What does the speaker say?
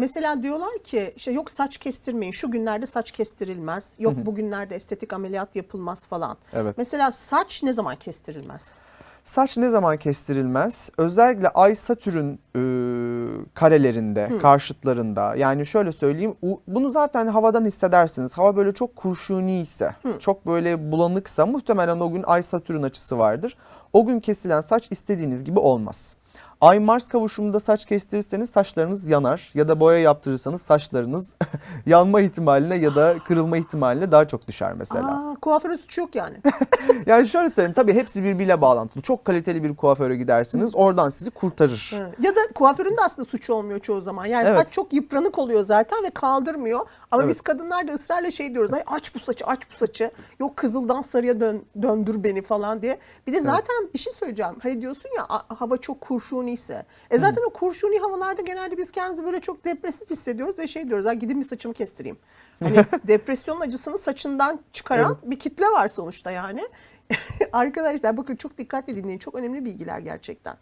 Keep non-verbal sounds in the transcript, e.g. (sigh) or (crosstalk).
mesela diyorlar ki işte yok saç kestirmeyin. Şu günlerde saç kestirilmez. Yok bugünlerde estetik ameliyat yapılmaz falan. Evet. Mesela saç ne zaman kestirilmez? Saç ne zaman kestirilmez? Özellikle Ay Satürn e, karelerinde, karşıtlarında. Yani şöyle söyleyeyim, bunu zaten havadan hissedersiniz. Hava böyle çok kurşuni ise, çok böyle bulanıksa muhtemelen o gün Ay Satürn açısı vardır. O gün kesilen saç istediğiniz gibi olmaz. Ay Mars kavuşumunda saç kestirirseniz saçlarınız yanar ya da boya yaptırırsanız saçlarınız (laughs) yanma ihtimaline ya da kırılma ihtimaline daha çok düşer mesela. Aa, kuaförün suçu yok yani. (laughs) Yani şöyle söyleyeyim tabii hepsi birbiriyle bağlantılı. Çok kaliteli bir kuaföre gidersiniz oradan sizi kurtarır. Evet. ya da kuaförün de aslında suçu olmuyor çoğu zaman. Yani Evet. saç çok yıpranık oluyor zaten ve kaldırmıyor. Ama Evet. biz kadınlar da ısrarla şey diyoruz. Ay aç bu saçı, aç bu saçı. Yok kızıldan sarıya dön, döndür beni falan diye. Bir de zaten bir şey söyleyeceğim. Hani diyorsun ya hava çok kurşuni ise. E zaten o kurşuni havalarda genelde biz kendimizi böyle çok depresif hissediyoruz ve şey diyoruz. "Ay gidin bir saçımı kestireyim. Hani (laughs) depresyonun acısını saçından çıkaran bir kitle var sonuçta yani. (laughs) Arkadaşlar bakın çok dikkatli dinleyin. Çok önemli bilgiler gerçekten.